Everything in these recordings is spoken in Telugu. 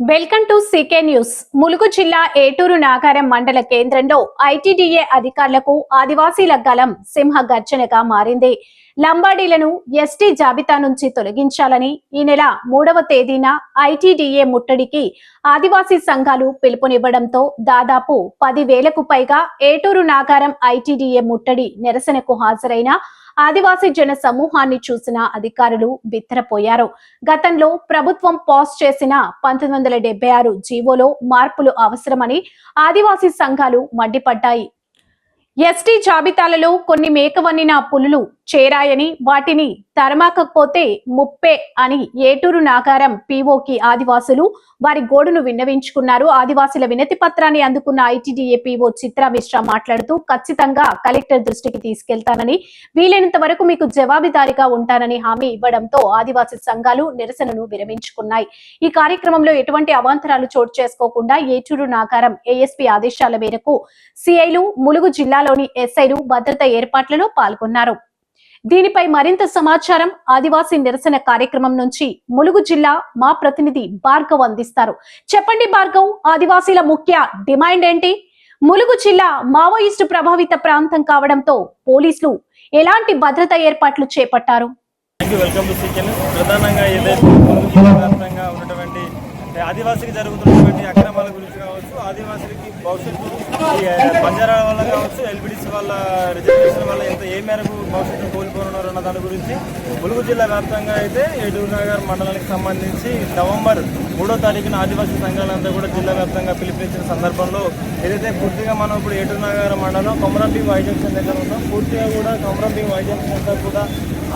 Welcome to CK news. Mulugu జిల్లా ఏటూరు నాగారం మండల కేంద్రంలో ఐటీడీఏ అధికారులకు ఆదివాసీల గలం సింహ గర్జనగా మారింది. లంబాడీలను ఎస్టీ జాబితా నుంచి తొలగించాలని ఈ నెల మూడవ తేదీన ఐటీడీఏ ముట్టడికి ఆదివాసీ సంఘాలు పిలుపునివ్వడంతో దాదాపు పది వేలకు పైగా ఏటూరు నాగారం ఐటీడీఏ ముట్టడి నిరసనకు హాజరైన ఆదివాసీ జన సమూహాన్ని చూసిన అధికారులు బిత్తరపోయారు. గతంలో ప్రభుత్వం పాస్ చేసిన పంతొమ్మిది వందల డెబ్బై ఆరు జీవోలో మార్పులు అవసరమని ఆదివాసీ సంఘాలు మండిపడ్డాయి. ఎస్టీ జాబితాలలో కొన్ని మేకవన్నిన పులులు చేరాయని వాటిని తరమాకపోతే ముప్పే అని ఏటూరు నాగారం పీఓకి ఆదివాసులు వారి గోడును విన్నవించుకున్నారు. ఆదివాసుల వినతి పత్రాన్ని అందుకున్న ఐటీడీఏ పీఓ చిత్రా మిశ్రా మాట్లాడుతూ ఖచ్చితంగా కలెక్టర్ దృష్టికి తీసుకెళ్తానని వీలైనంత వరకు మీకు జవాబిదారిగా ఉంటానని హామీ ఇవ్వడంతో ఆదివాసీ సంఘాలు నిరసనను విరమించుకున్నాయి. ఈ కార్యక్రమంలో ఎటువంటి అవాంతరాలు చోటు చేసుకోకుండా ఏటూరు నాగారం ఏఎస్పీ ఆదేశాల మేరకు సిఐలు ములుగు జిల్లాలోని ఎస్ఐలు భద్రత ఏర్పాట్లలో పాల్గొన్నారు. దీనిపై మరింత సమాచారం ఆదివాసీ నిరసన కార్యక్రమం నుంచి ములుగు జిల్లా మా ప్రతినిధి భార్గవ్ అందిస్తారు. చెప్పండి భార్గవ్ ఆదివాసీల ముఖ్య డిమాండ్ ఏంటి? ములుగు జిల్లా మావోయిస్టు ప్రభావిత ప్రాంతం కావడంతో పోలీసులు ఎలాంటి భద్రత ఏర్పాట్లు చేపట్టారు? ప్రధానంగా ఏదైతే జరుగుతున్నటువంటి అక్రమాల గురించి కావచ్చు ఆదివాసులకి భవిష్యత్తు ఈ, బంజారా వల్ల కావచ్చు ఎల్బిడిసి వాళ్ళ రిజర్వేషన్ వల్ల ఎంత ఏ మేరకు భవిష్యత్తు కోల్పోనున్నారు అన్న దాని గురించి ములుగు జిల్లా వ్యాప్తంగా అయితే ఏటూరు నగర్ మండలానికి సంబంధించి నవంబర్ మూడో తారీఖున ఆదివాసీ సంఘాలంతా కూడా జిల్లా వ్యాప్తంగా పిలుపునిచ్చిన సందర్భంలో ఏదైతే పూర్తిగా మనం ఇప్పుడు ఏటూరు నగర్ మండలం కొమరంబి వైజంక్షన్ దగ్గర ఉన్నాం పూర్తిగా కూడా కొమరంబి వైజంక్షన్ అంతా కూడా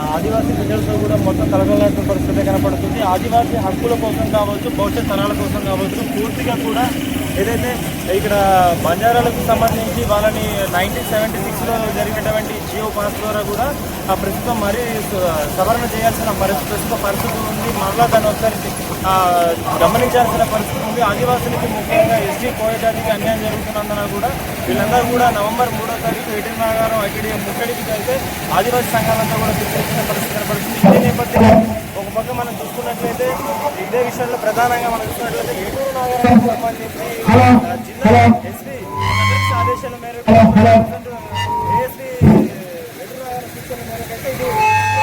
ఆదివాసీ ప్రజలతో కూడా మొత్తం కలగలాంటి పరిస్థితి కనపడుతుంది. ఆదివాసీ హక్కుల కోసం కావచ్చు భవిష్యత్ తరాల కోసం కావచ్చు పూర్తిగా కూడా ఏదైతే ఇక్కడ బంజారాలకు సంబంధించి వాళ్ళని నైన్టీన్ సెవెంటీ సిక్స్లో జరిగినటువంటి జియో పాస్ ద్వారా కూడా ఆ ప్రస్తుతం మరీ సవరణ చేయాల్సిన పరిస్థితి ప్రస్తుత పరిస్థితి ఉంది. మరలా దాన్ని ఒకసారి గమనించాల్సిన పరిస్థితి ఉంది. ఆదివాసులకి ముఖ్యంగా ఎస్టీ కోయటానికి అన్యాయం జరుగుతున్నందున కూడా వీళ్ళందరూ కూడా నవంబర్ మూడో తారీఖు ఎయిటీన్ నాగారం ఐటీడీ ముట్టడికి అయితే ఆదివాసీ సంఘాలంతా కూడా తీసుకొచ్చిన పరిస్థితి కనపడుతుంది. ఇదే నేపథ్యంలో పక్క మనం చూసుకున్నట్లయితే ఇదే విషయంలో ప్రధానంగా మనం చూసుకున్నట్లయితే ఏటూరు నాగారానికి సంబంధించి జిల్లా ఎస్పీ ఆదేశాల మేరకు ఏఎస్పీ ఏటూరు నాగారం సూచనల మేరకు అయితే ఇది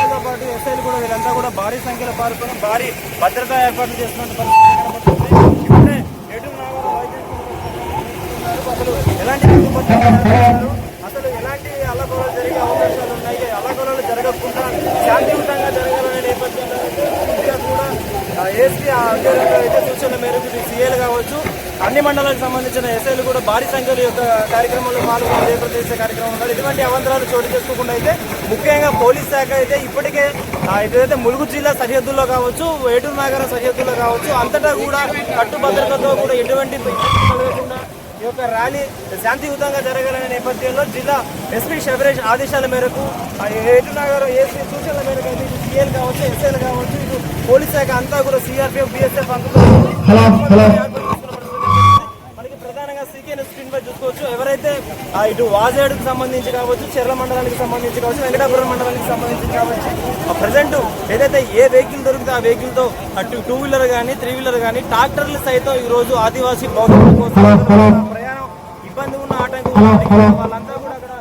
తో పాటు ఎస్ఐలు కూడా వీరంతా కూడా భారీ సంఖ్యలో పాల్గొని భారీ భద్రతా ఏర్పాట్లు చేస్తున్న పరిస్థితి కనబడుతుంది. ఇప్పుడే ఏటూరు నాగారం వైద్యం అసలు ఎలాంటి అల్లకొలలు జరిగే అవకాశాలు ఉన్నాయి. అల్లకొలలు జరగకుండా శాంతియుతంగా జరగాలనే నేపథ్యంలో అయితే కూడా ఏసీ ఆధ్వర్యంలో అయితే సూచనల మేరకు సీఏలు కావచ్చు. అన్ని మండలాలకు సంబంధించిన ఎస్ఐలు కూడా భారీ సంఖ్యలో యొక్క కార్యక్రమంలో పాల్గొని ఏర్పాటు చేసే కార్యక్రమం ఉన్నారు. ఇటువంటి అవంతరాలు చోటు చేసుకోకుండా అయితే ముఖ్యంగా పోలీస్ శాఖ అయితే ఇప్పటికే ఇదైతే ఏదైతే ములుగు జిల్లా సరిహద్దుల్లో కావచ్చు ఏటూరు నగర సరిహద్దుల్లో కావచ్చు అంతటా కూడా కట్టుభద్రతతో కూడా ఎటువంటి ఈ యొక్క ర్యాలీ శాంతియుతంగా జరగాలనే నేపథ్యంలో జిల్లా ఎస్పీ శబరేష్ ఆదేశాల మేరకు ఆ ఏటు నగరం ఏసీ సూచనల మేరకు అయితే ఇటు సీఎల్ కావచ్చు ఎస్ఐలు కావచ్చు ఇటు పోలీస్ శాఖ అంతా కూడా సిఆర్పిఎఫ్ బిఎస్ఎఫ్ మనకి నేను స్క్రీన్ పై చూసుకోవచ్చు. ఎవరైతే ఇటు వాజేడుకు సంబంధించి కావచ్చు చెర్ల మండలానికి సంబంధించి కావచ్చు వెంకటాపురం మండలానికి సంబంధించి కావచ్చు ఆ ప్రజెంట్ ఏదైతే ఏ వెహికల్ దొరికితే ఆ వెహికల్తో అటు టూ వీలర్ కానీ త్రీ వీలర్ కానీ ట్రాక్టర్లు సైతం ఈ రోజు ఆదివాసీ భవిష్యత్తు కోసం ప్రయాణం ఇబ్బంది ఉన్న ఆటంకం ఉన్న వాళ్ళంతా కూడా అక్కడ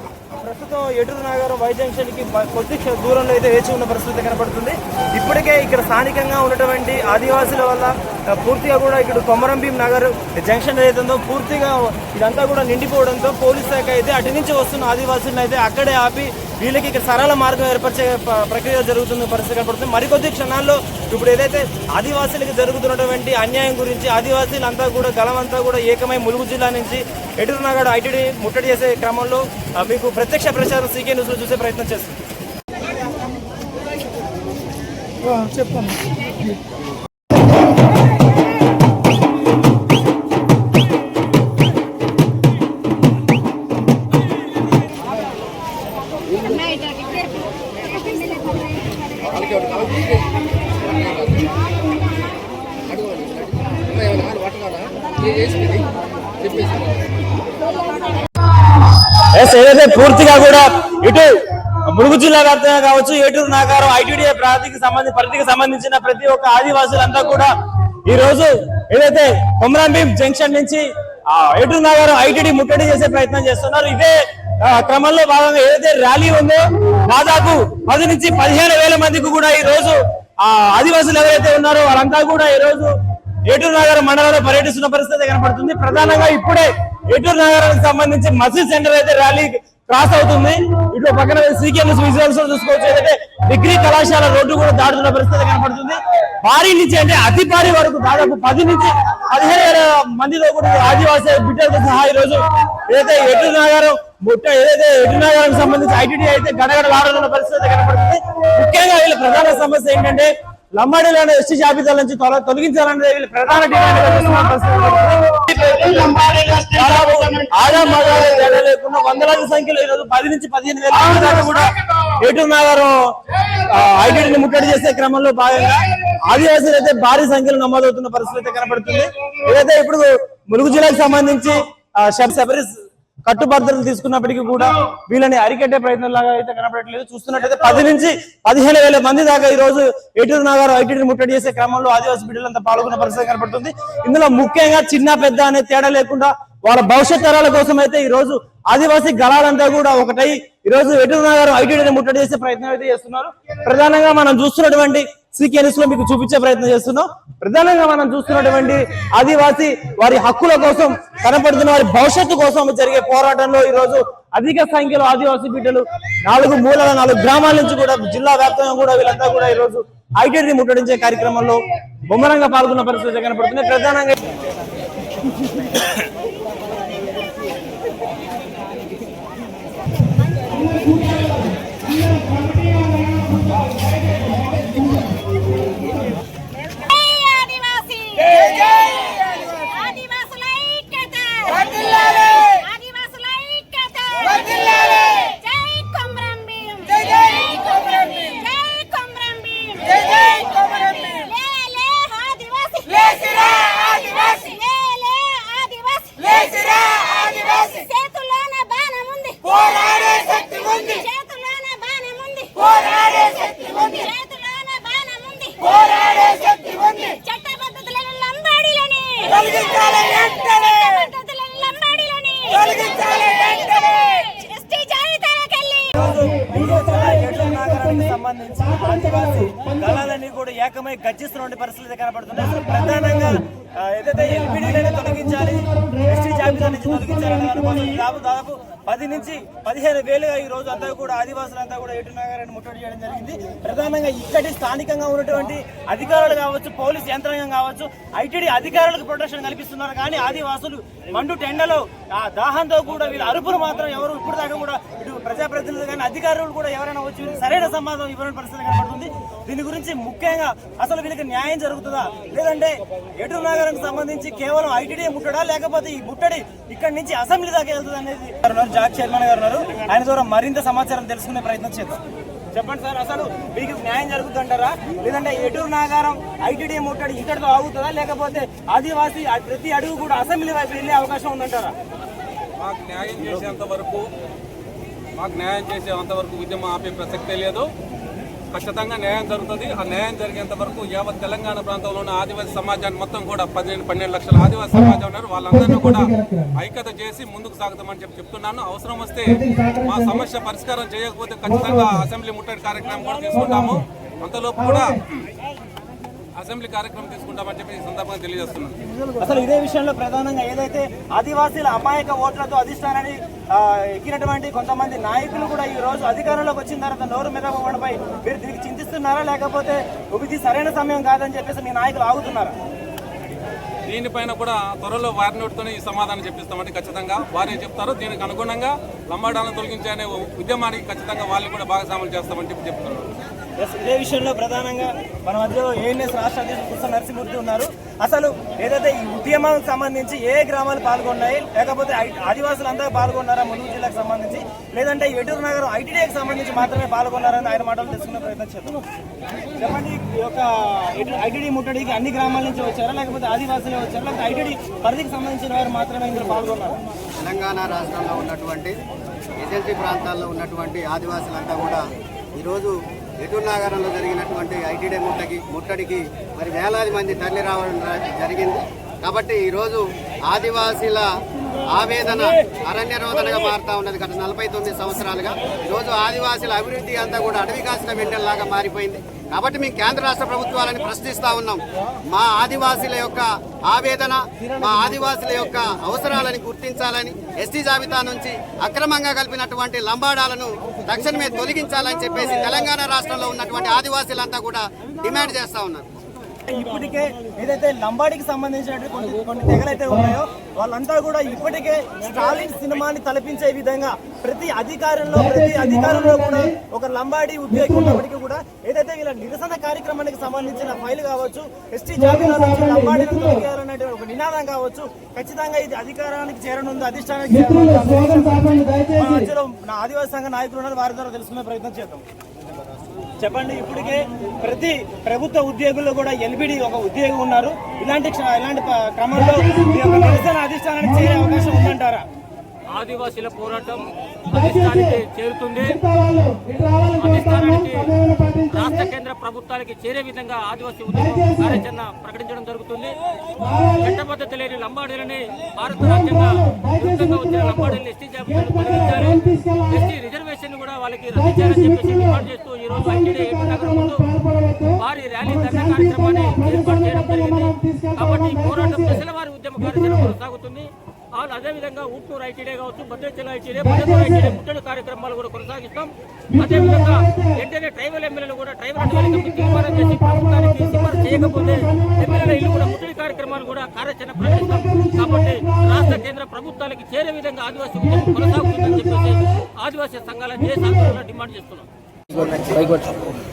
ప్రస్తుతం ఎటూరు నగరం వై జంక్షన్కి కొద్ది దూరంలో అయితే వేచి ఉన్న పరిస్థితి కనపడుతుంది. ఇప్పటికే ఇక్కడ స్థానికంగా ఉన్నటువంటి ఆదివాసుల వల్ల పూర్తిగా కూడా ఇక్కడ కొమరంభీం నగర్ జంక్షన్ ఏదైతే పూర్తిగా ఇదంతా కూడా నిండిపోవడంతో పోలీస్ శాఖ అయితే అటు నుంచి వస్తున్న ఆదివాసులను అయితే అక్కడే ఆపి వీళ్ళకి ఇక్కడ సరళ మార్గం ఏర్పరిచే ప్రక్రియ జరుగుతున్న పరిస్థితి కనపడుతుంది. మరికొద్ది క్షణాల్లో ఇప్పుడు ఏదైతే ఆదివాసులకు జరుగుతున్నటువంటి అన్యాయం గురించి ఆదివాసీలంతా కూడా గలమంతా కూడా ఏకమై ములుగు జిల్లా నుంచి ఎటునగాడు ఐటీడీ ముట్టడి చేసే క్రమంలో మీకు ప్రత్యక్ష ప్రచారం సీకే న్యూస్లో చూసే ప్రయత్నం చేస్తుంది ఎస్ ఏదైతే పూర్తిగా కూడా ఇటు ములుగు జిల్లా వ్యాప్తంగా కావచ్చు ఏటూరు నాగారం ఐటీడీఏ ప్రాంతికి సంబంధించి పరిధికి సంబంధించిన ప్రతి ఒక్క ఆదివాసులంతా కూడా ఈ రోజు ఏదైతే కొమరం భీం జంక్షన్ నుంచి ఏటూరు నగరం ఐటీడీ ముట్టడి చేసే ప్రయత్నం చేస్తున్నారు. ఇదే క్రమంలో భాగంగా ఏదైతే ర్యాలీ ఉందో దాదాపు పది నుంచి పదిహేను వేల మందికి కూడా ఈ రోజు ఆ ఆదివాసులు ఎవరైతే ఉన్నారో వాళ్ళంతా కూడా ఈ రోజు ఏటూరు నగరం మండలంలో పర్యటిస్తున్న పరిస్థితి కనపడుతుంది. ప్రధానంగా ఇప్పుడే ఏటూరు నగరానికి సంబంధించి మసీద్ సెంటర్ అయితే ర్యాలీ క్రాస్ అవుతుంది. ఇటు పక్కన సీకెఎంఎస్ విజువల్స్ చూసుకోవచ్చు. ఏదైతే డిగ్రీ కళాశాల రోడ్డు కూడా దాటుతున్న పరిస్థితి కనపడుతుంది. భారీ నుంచి అంటే అతి భారీ వరకు దాదాపు పది నుంచి పదిహేను వేల మందితో కూడా ఆదివాసీ బిడ్డలతో సహా ఈ రోజు ఏదైతే ఎటు నగరం ముట్ట ఏదైతే ఎటు నగరానికి సంబంధించి ఐటీడీ అయితే గడగడలాడుతున్న పరిస్థితి కనపడుతుంది. ముఖ్యంగా వీళ్ళ ప్రధాన సమస్య ఏంటంటే లంబాడీలను ఎస్టీ జాబితాల నుంచి తొల- తొలగించాలనేది ప్రధాన ఆడ మగ లేకుండా వందలాది సంఖ్యలో ఈ రోజు పది నుంచి పదిహేను వేల దాకా కూడా ఏటూరు నగరం ఐటీడీని ముట్టడి చేసే క్రమంలో భాగంగా ఆదివాసీలు అయితే భారీ సంఖ్యలో నమోదవుతున్న పరిస్థితి అయితే కనబడుతుంది ఏదైతే ఇప్పుడు ములుగు జిల్లాకు సంబంధించి శబరి కట్టుబద్దలు తీసుకున్నప్పటికీ కూడా వీళ్ళని అరికట్టే ప్రయత్నం లాగా అయితే కనపడట్లేదు. చూస్తున్నట్టయితే పది నుంచి పదిహేను వేల మంది దాకా ఈ రోజు ఎటూరు నగరం ఐటీని ముట్టడి చేసే క్రమంలో ఆదివాసీ బిడ్డలంతా పాల్గొన్న పరిస్థితి కనపడుతుంది. ఇందులో ముఖ్యంగా చిన్న పెద్ద అనే తేడా లేకుండా వాళ్ళ భవిష్యత్ తరాల కోసం అయితే ఈ రోజు ఆదివాసీ గళాలంతా కూడా ఒకటై ఈ రోజు ఎటూరు నగరం ఐటీడీని ముట్టడి చేసే ప్రయత్నం అయితే చేస్తున్నారు. ప్రధానంగా మనం చూస్తున్నటువంటి సీకేఎస్లో మీకు చూపించే ప్రయత్నం చేస్తున్నాం. ప్రధానంగా మనం చూస్తున్నటువంటి ఆదివాసీ వారి హక్కుల కోసం కనపడుతున్న వారి భవిష్యత్తు కోసం జరిగే పోరాటంలో ఈ రోజు అధిక సంఖ్యలో ఆదివాసీ బిడ్డలు నాలుగు మూలల నాలుగు గ్రామాల నుంచి కూడా జిల్లా వ్యాప్తంగా కూడా వీళ్ళంతా కూడా ఈ రోజు ఐటీడీని ముట్టడించే కార్యక్రమంలో ముమ్మరంగా పాల్గొన్న పరిస్థితి కనపడుతుంది. ప్రధానంగా జై ఆదివాసీ ఆదివాసుల ఐక్యత ఆదివాసుల ఐక్యత జై కొమరం భీం జై కొమరం భీం జై కొమరం భీం జై కొమరం భీం లే లే ఆదివాసీ లేసిరా ఆదివాసీ లే లే ఆదివాసీ లేసిరా ఆదివాసీ చేతుల్లోన బాణం ఉంది పోరాడే శక్తి ఉంది చేతుల్లోన బాణం ఉంది పోరాడే శక్తి ఉంది చేతుల్లోన బాణం ఉంది పోరాడే శక్తి ఉంది చట్టబద్ధతులను లంబాడీలని తొలగించాలి వెంటనే చట్టబద్ధతులను లంబాడీలని తొలగించాలి వెంటనే ఎస్టీ జాబితాలకెళ్ళి ఏటూరు నగరానికి సంబంధించి ఆదివాసీ దళాలన్నీ కూడా ఏకమై గర్జిస్తున్న పరిస్థితి కనబడుతున్నాయి అసలు ప్రధానంగా ఆ, ఏదైతే ఎల్పిడీలని తొలగించాలి ఎస్టీ జాబితా నుంచి తొలగించాలని అనే దాదాపు పది నుంచి పదిహేను వేలుగా ఈ రోజు అంతా కూడా ఆదివాసులంతా కూడా ఎటు నగరాన్ని ముట్టడి చేయడం జరిగింది. ప్రధానంగా ఇక్కడి స్థానికంగా ఉన్నటువంటి అధికారులు కావచ్చు పోలీస్ యంత్రాంగం కావచ్చు ఐటీడీ అధికారులకు ప్రొటెక్షన్ కల్పిస్తున్నారు. కానీ ఆదివాసులు మండు టెండలో ఆ దాహంతో కూడా వీళ్ళ అరుపులు మాత్రం ఎవరు ఇప్పుడు దాకా కూడా ఇటు ప్రజాప్రతినిధులు కానీ అధికారులు కూడా ఎవరైనా వచ్చి సరైన సమాధానం ఇవ్వని పరిస్థితి కనబడుతుంది. దీని గురించి ముఖ్యంగా అసలు వీళ్ళకి న్యాయం జరుగుతుందా? లేదంటే ఎటు నగరానికి సంబంధించి కేవలం ఐటీడీ ముట్టడా? లేకపోతే ఈ ముట్టడి ఇక్కడి నుంచి అసెంబ్లీ దాకా వెళ్తుంది అనేది? జాక్ చైర్మన్ గారు ఉన్నారు. ఆయన ద్వారా మరింత సమాచారం తెలుసుకునే ప్రయత్నం చేద్దాం. చెప్పండి సార్ అసలు మీకు న్యాయం జరుగుతుంటారా? లేదంటే ఎటూరు నాగారం ఐటీడీ ముట్టడి ఇక్కడితో ఆగుతుందా? లేకపోతే ఆదివాసీ ప్రతి అడుగు కూడా అసెంబ్లీ వైపు వెళ్ళే అవకాశం ఉందంటారా? మాకు న్యాయం చేసేంత వరకు మాకు న్యాయం చేసేంత వరకు ఉద్యమం ఆపే ప్రసక్తే లేదు. ఖచ్చితంగా న్యాయం జరుగుతుంది. ఆ న్యాయం జరిగేంత వరకు యావత్ తెలంగాణ ప్రాంతంలో ఉన్న ఆదివాసీ సమాజాన్ని మొత్తం కూడా పదిహేను పన్నెండు లక్షల ఆదివాసీ సమాజం ఉన్నారు. వాళ్ళందరినీ కూడా ఐక్యత చేసి ముందుకు సాగుతామని చెప్పి చెప్తున్నాను. అవసరం వస్తే మా సమస్య పరిష్కారం చేయకపోతే ఖచ్చితంగా అసెంబ్లీ ముట్టడి కార్యక్రమం కూడా తీసుకుంటాము. అంతలోపు కూడా అసెంబ్లీ కార్యక్రమం తీసుకుంటామని చెప్పి ఈ సందర్భంగా తెలియజేస్తున్నాను. అసలు ఇదే విషయంలో ప్రధానంగా ఏదైతే ఆదివాసీల అమాయక ఓట్లతో అధిష్టానాన్ని ఎక్కినటువంటి కొంతమంది నాయకులు కూడా ఈ రోజు అధికారంలోకి వచ్చిన తర్వాత నోరు మెదపడంపై మీరు దీనికి చింతిస్తున్నారా? లేకపోతే ఇది సరైన సమయం కాదని చెప్పేసి మీ నాయకులు ఆగుతున్నారా? దీనిపైన కూడా త్వరలో వారి నోటితోనే ఈ సమాధానం చెప్పిస్తామని ఖచ్చితంగా. వారే చెప్తారు దీనికి అనుగుణంగా లంబాడాలను తొలగించే అనే ఉద్యమానికి ఖచ్చితంగా వాళ్ళు కూడా భాగస్వాములు చేస్తామని చెప్పి చెప్తున్నారు ఇదే విషయంలో ప్రధానంగా మన మధ్యలో ఏఎన్ఎస్ రాష్ట్ర అధ్యక్షుడు కృష్ణ నరసింహూర్తి ఉన్నారు. అసలు ఏదైతే ఈ ఉద్యమానికి సంబంధించి ఏ గ్రామాలు పాల్గొన్నాయి లేకపోతే ఐ- ఆదివాసులు అందరూ పాల్గొన్నారా ములుగు జిల్లాకు సంబంధించి లేదంటే ఎటూరు నగరం ఐటీడీకి సంబంధించి మాత్రమే పాల్గొన్నారని ఆయన మాటలు తెలుసుకునే ప్రయత్నం చేద్దాం. చెప్పండి ఈ యొక్క ఐటీడీ ముట్టడికి అన్ని గ్రామాల నుంచి వచ్చారా లేకపోతే ఆదివాసులే వచ్చారా లేకపోతే ఐటీడీ పరిధికి సంబంధించిన వారు మాత్రమే ఇందులో పాల్గొన్నారు? తెలంగాణ రాష్ట్రంలో ఉన్నటువంటి ఏజెన్సీ ప్రాంతాల్లో ఉన్నటువంటి ఆదివాసులంతా కూడా ఈరోజు ఎటూరు జరిగినటువంటి ఐటీడీ ముట్టకి ముట్టడికి మరి వేలాది మంది తరలి రావడం జరిగింది. కాబట్టి ఈరోజు ఆదివాసీల ఆవేదన అరణ్య రోదనగా మారుతా ఉన్నది. గత నలభై తొమ్మిది సంవత్సరాలుగా ఈరోజు ఆదివాసీల అభివృద్ధి అంతా కూడా అడవి కాసిన వెంటల్లాగా మారిపోయింది. కాబట్టి మేము కేంద్ర రాష్ట్ర ప్రభుత్వాలని ప్రశ్నిస్తా ఉన్నాం. మా ఆదివాసీల యొక్క ఆవేదన మా ఆదివాసుల యొక్క అవసరాలని గుర్తించాలని ఎస్టీ జాబితా నుంచి అక్రమంగా కలిపినటువంటి లంబాడాలను తక్షణమే తొలగించాలని చెప్పేసి తెలంగాణ రాష్ట్రంలో ఉన్నటువంటి ఆదివాసీలంతా కూడా డిమాండ్ చేస్తా ఉన్నారు. ఇప్పటికే ఏదైతే లంబాడికి సంబంధించినటువంటి కొన్ని కొన్ని తెగలైతే ఉన్నాయో వాళ్ళంతా కూడా ఇప్పటికే స్టాలిన్ సినిమాని తలపించే విధంగా ప్రతి అధికారంలో ప్రతి అధికారంలో కూడా ఒక లంబాడి ఉద్యోగి ఉన్నప్పటికీ కూడా ఏదైతే వీళ్ళ నిరసన కార్యక్రమానికి సంబంధించిన ఫైల్ కావచ్చు ఎస్టీ జాబితా నుంచి లంబాడీని తొలగించాలనే ఒక నినాదం కావచ్చు ఖచ్చితంగా ఇది అధికారానికి చేరనుంది అధిష్టానానికి మధ్యలో నా ఆదివాసీ సంఘ నాయకులు ఉన్నారు వారి ద్వారా తెలుసుకునే ప్రయత్నం చేద్దాం. చెప్పండి ఇప్పటికే ప్రతి ప్రభుత్వ ఉద్యోగుల్లో కూడా ఎల్బిడి ఒక ఉద్యోగి ఉన్నారు. ఇలాంటి ఇలాంటి క్రమంలో నిరసన అధిష్టానానికి చేరే అవకాశం ఉందంటారా? ఆదివాసీల పోరాటం అధిష్టానికి చేరుతుంది. అధిష్టానానికి రాష్ట్ర కేంద్ర ప్రభుత్వాలకి చేరే విధంగా ఆదివాసీ ఉద్యమం కార్యాచరణ ప్రకటించడం జరుగుతుంది. చట్టబద్ధత లేని లంబాడీలని భారత రాజ్యాంగ విరుద్ధంగా వచ్చిన లంబాడీలను ఎస్టీ జాబితాను తొలగించాలి ఎస్టీ రిజర్వేషన్ కూడా వాళ్ళకి రద్దు చేయాలని చెప్పేసి డిమాండ్ చేస్తూ ఈ రోజు ఐటీడీ నగరం భారీ ర్యాలీ ధర్నా కార్యక్రమాన్ని ఏర్పాటు చేయడం జరిగింది. కాబట్టి పోరాటం దశల వారి ఉద్యమ కార్యాచరణ కొనసాగుతుంది. అదేవిధంగా ఊట్నూరు ఐటీడీ కావచ్చు భద్రాచల ఐటీడీ భద్రాచల ఐటీడీ ముట్టడి కార్యక్రమాలు కూడా కొనసాగిస్తాం. అదేవిధంగా వెంటనే ట్రైబల్ ఎమ్మెల్యేలు కూడా ట్రైబల్ తీర్మానం చేసి ప్రభుత్వానికి సిఫారసు చేయకపోతే ఎమ్మెల్యేల ఇల్లు కూడా ముట్టడి కార్యక్రమాలు కూడా కార్యాచరణ ప్రకటిస్తాం కాబట్టి రాష్ట్ర కేంద్ర ప్రభుత్వాలకి చేరే విధంగా ఆదివాసీ ఉద్యమం కొనసాగుతుందని చెప్పేసి ఆదివాసీ సంఘాల దేశాలు డిమాండ్ చేస్తున్నాం.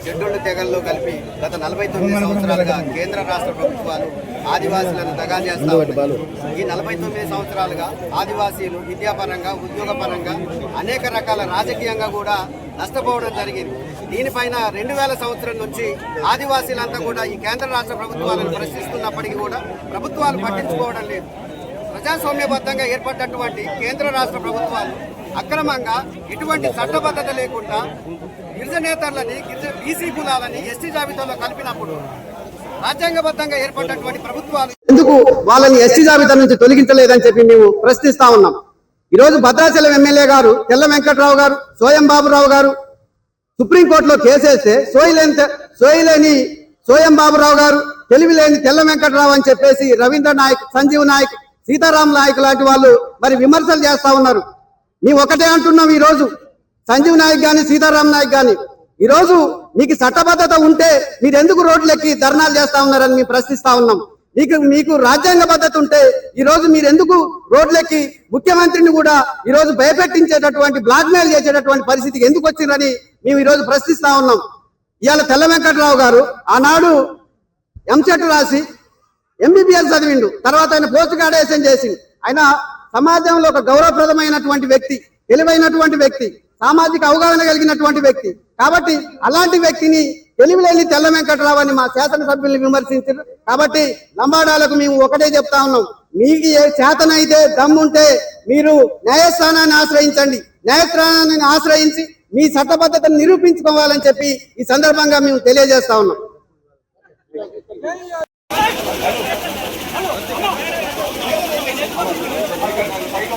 షెడ్యూల్డ్ తెగల్లో కలిపి గత నలభై తొమ్మిది సంవత్సరాలుగా కేంద్ర రాష్ట్ర ప్రభుత్వాలు ఆదివాసీలను దగా చేస్తా ఈ నలభై తొమ్మిది సంవత్సరాలుగా ఆదివాసీలు విద్యాపరంగా ఉద్యోగపరంగా అనేక రకాల రాజకీయంగా కూడా నష్టపోవడం జరిగింది. దీనిపైన రెండు వేల సంవత్సరం నుంచి ఆదివాసీలంతా కూడా ఈ కేంద్ర రాష్ట్ర ప్రభుత్వాలను ప్రశ్నిస్తున్నప్పటికీ కూడా ప్రభుత్వాలు పట్టించుకోవడం లేదు. ప్రజాస్వామ్యబద్ధంగా ఏర్పడ్డటువంటి కేంద్ర రాష్ట్ర ప్రభుత్వాలు అక్రమంగా ఎటువంటి చట్టబద్ధత లేకుండా గిరిజనేతరులని గిరిజ బీసీ కులాలని ఎస్టీ జాబితాలో కలిపినప్పుడు రాజ్యాంగబద్ధంగా ఏర్పడినటువంటి ప్రభుత్వాలు ఎందుకు వాళ్ళని ఎస్టీ జాబితా నుంచి తొలగించలేదని చెప్పి మేము ప్రశ్నిస్తా ఉన్నాం. ఈ రోజు భద్రాచలం ఎమ్మెల్యే గారు తెల్ల వెంకట్రావు గారు సోయం బాబురావు గారు సుప్రీంకోర్టులో కేసేస్తే సోయిలేని సోయిలేని సోయం బాబురావు గారు తెలివి లేని తెల్ల వెంకట్రావు అని చెప్పేసి రవీంద్ర నాయక్ సంజీవ్ నాయక్ సీతారాం నాయక్ లాంటి వాళ్ళు మరి విమర్శలు చేస్తా ఉన్నారు. మేము ఒకటే అంటున్నాం ఈ రోజు సంజీవ్ నాయక్ కానీ సీతారాం నాయక్ కానీ ఈరోజు మీకు చట్టబద్ధత ఉంటే మీరు ఎందుకు రోడ్లెక్కి ధర్నాలు చేస్తా ఉన్నారని మేము ప్రశ్నిస్తా ఉన్నాం. మీకు మీకు రాజ్యాంగ పద్ధతి ఉంటే ఈరోజు మీరు ఎందుకు రోడ్లెక్కి ముఖ్యమంత్రిని కూడా ఈరోజు భయపెట్టించేటటువంటి భయపెట్టించేటటువంటి బ్లాక్మెయిల్ చేసేటటువంటి పరిస్థితికి ఎందుకు వచ్చిందని మేము ఈరోజు ప్రశ్నిస్తా ఉన్నాం. ఇవాళ తెల్ల వెంకట్రావు గారు ఆనాడు ఎంసెట్ రాసి ఎంబీబీఎస్ చదివిండు. తర్వాత ఆయన పోస్ట్ గ్రాడ్యుయేషన్ చేసిండు. ఆయన సమాజంలో ఒక గౌరవప్రదమైనటువంటి వ్యక్తి తెలివైనటువంటి వ్యక్తి. సామాజిక అవగాహన కలిగినటువంటి వ్యక్తి. కాబట్టి అలాంటి వ్యక్తిని తెలివిలేని తెల్ల వెంకటరావు అని మా శాసనసభ్యుల్ని విమర్శించారు. కాబట్టి లంబాడాలకు మేము ఒకటే చెప్తా ఉన్నాం. మీకు ఏ చేతనైతే దమ్ముంటే మీరు న్యాయస్థానాన్ని ఆశ్రయించండి. న్యాయస్థానాన్ని ఆశ్రయించి మీ చట్టబద్ధతను నిరూపించుకోవాలని చెప్పి ఈ సందర్భంగా మేము తెలియజేస్తా ఉన్నాం.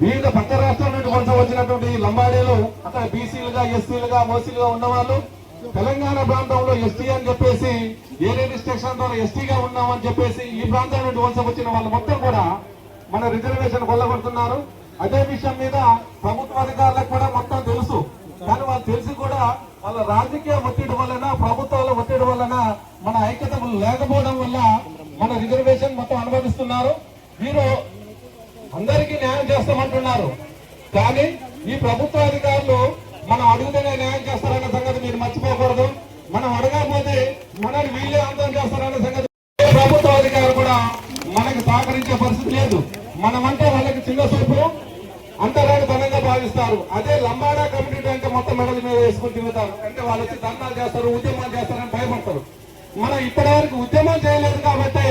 వివిధ పక్క రాష్ట్రాల నుండి కొంత వచ్చినటువంటి లంబాడీలు అక్కడ బీసీలుగా ఎస్సీలుగా ఓసీలుగా ఉన్నవాళ్ళు తెలంగాణ ప్రాంతంలో ఎస్టీ అని చెప్పేసి ఏ రిజిస్ట్రేషన్ ద్వారా ఎస్టీగా ఉన్నామని చెప్పేసి ఈ ప్రాంతం నుండి వలస వచ్చిన వాళ్ళు మొత్తం కూడా మన రిజర్వేషన్ కొల్లగొడుతున్నారు. అదే విషయం మీద ప్రభుత్వ అధికారులకు కూడా మొత్తం తెలుసు. కానీ వాళ్ళు తెలిసి కూడా వాళ్ళ రాజకీయ ఒత్తిడి వలన ప్రభుత్వాల ఒత్తిడి వలన మన ఐక్యత లేకపోవడం వల్ల మన రిజర్వేషన్ మొత్తం అనుభవిస్తున్నారు. వీరు అందరికీ న్యాయం చేస్తామంటున్నారు. కానీ ఈ ప్రభుత్వ అధికారులు మనం అడుగుతూనే న్యాయం చేస్తారన్న సంగతి మీరు మర్చిపోకూడదు. మనం అడగకపోతే మెడల మీద వేసుకుని తిరుగుతారు. అంటే వాళ్ళు వచ్చి దండాలు చేస్తారు ఉద్యమాలు చేస్తారని భయపడతారు. మనం ఇప్పటివరకు ఉద్యమం చేయలేదు కాబట్టి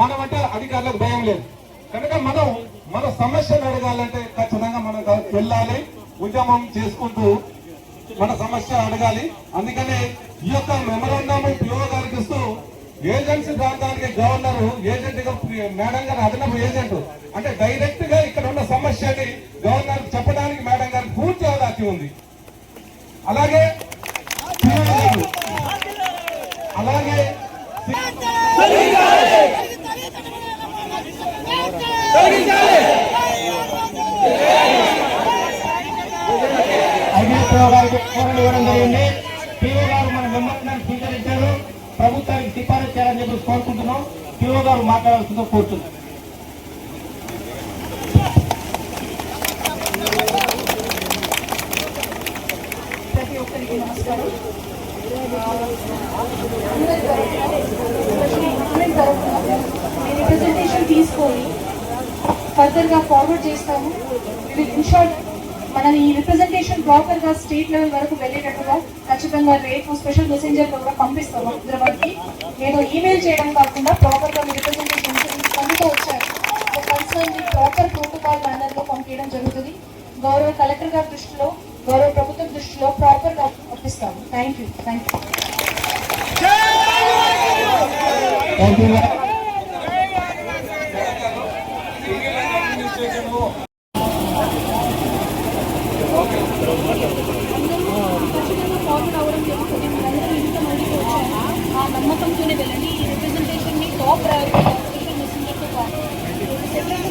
మనం అంటే అధికారులకు భయం లేదు. కనుక మనం మన సమస్యలు అడగాలంటే ఖచ్చితంగా మనం వెళ్ళాలి ఉద్యమం చేసుకుంటూ మన సమస్య అడగాలి. అందుకనే ఈ యొక్క మెమరాండం పిఓ గారికి ఇస్తూ ఏజెన్సీ ప్రాంతానికి గవర్నర్ ఏజెంట్గా మేడం గారు అదనపు ఏజెంట్. అంటే డైరెక్ట్గా ఇక్కడ ఉన్న సమస్యని గవర్నర్ చెప్పడానికి మేడం గారికి పూర్తి ఉంది. అలాగే అలాగే ఐబీఎస్ఓ గారికి ఇవ్వడం జరిగింది. పిఓ గారు మన విమర్శనాన్ని స్వీకరించారు. ప్రభుత్వానికి సిఫారసు చేయాలని చెప్పి కోరుకుంటున్నాం. పిఓ గారు మాట్లాడాల్సిందో కోరుతున్నాం ప్రతి ఒక్కరికి నమస్కారం తీసుకొని ఫర్దర్గా ఫార్వర్డ్ చేస్తాము. ఇన్షార్ట్ మన ఈ రిప్రజెంటేషన్ ప్రాపర్గా స్టేట్ లెవెల్ వరకు వెళ్ళేటట్టుగా ఖచ్చితంగా రేపు స్పెషల్ మెసెంజర్లో కూడా పంపిస్తాము హైదరాబాద్కి. ఏదో ఈమెయిల్ చేయడం కాకుండా ప్రాపర్గా మీ రిప్రజెంటేషన్ పొందుతూ వచ్చారు కన్సర్న్ ప్రాపర్ ప్రోటోకాల్ మేనర్లో పంపించడం జరుగుతుంది. గౌరవ కలెక్టర్ గారి దృష్టిలో గౌరవ ప్రభుత్వం దృష్టిలో ప్రాపర్గా పంపిస్తాము థ్యాంక్ యూ థ్యాంక్ యూ నమ్మకంతోనే వెళ్ళండి ఈ రిప్రజెంటేషన్ని టాప్ ప్రయారిటీ